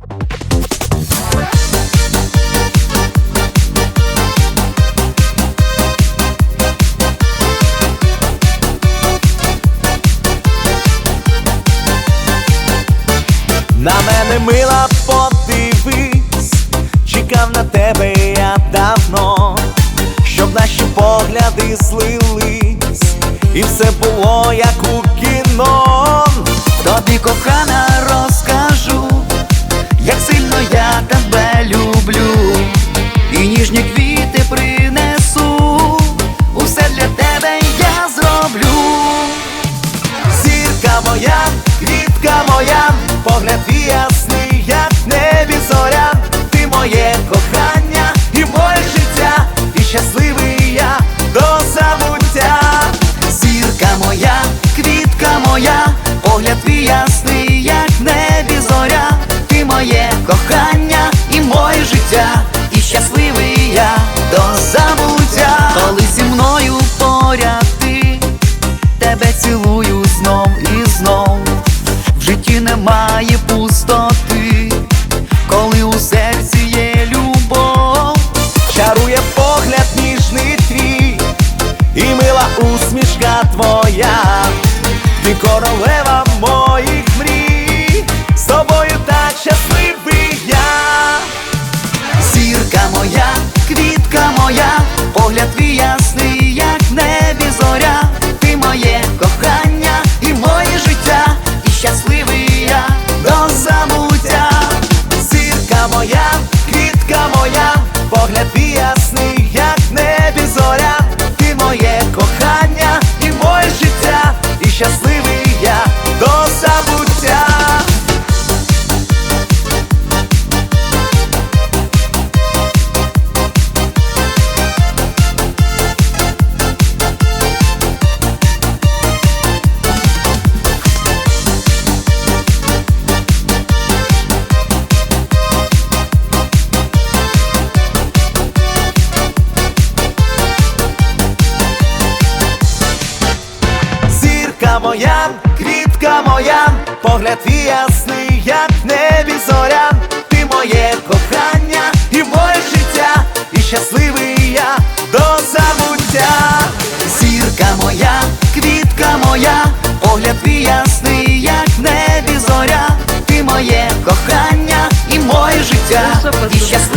На мене мила подивись, чекав на тебе я давно, щоб наші погляди злились, і все було як у кіно. Тобі кохана квітка моя, погляд ясний, як небі зоря, ти моє кохання і моє життя, і щасливий я до забуття. Зірка моя, квітка моя, погляд твій ясний, як небі зоря, ти моє кохання немає пустоти, коли у серці є любов, чарує погляд ніжний твій, і мила усмішка твоя, ти королева моїх мрій, з тобою так щасливий я. Зірка моя, квітка моя, погляд твій щасливий я до забуття. квітка моя, квітка моя, погляд твій ясний, як небі зоря, ти моє кохання і моє життя, і щасливий я до забуття, зірка моя, квітка моя, погляд твій ясний, як небі зоря, ти моє кохання і моє життя, і щасливий.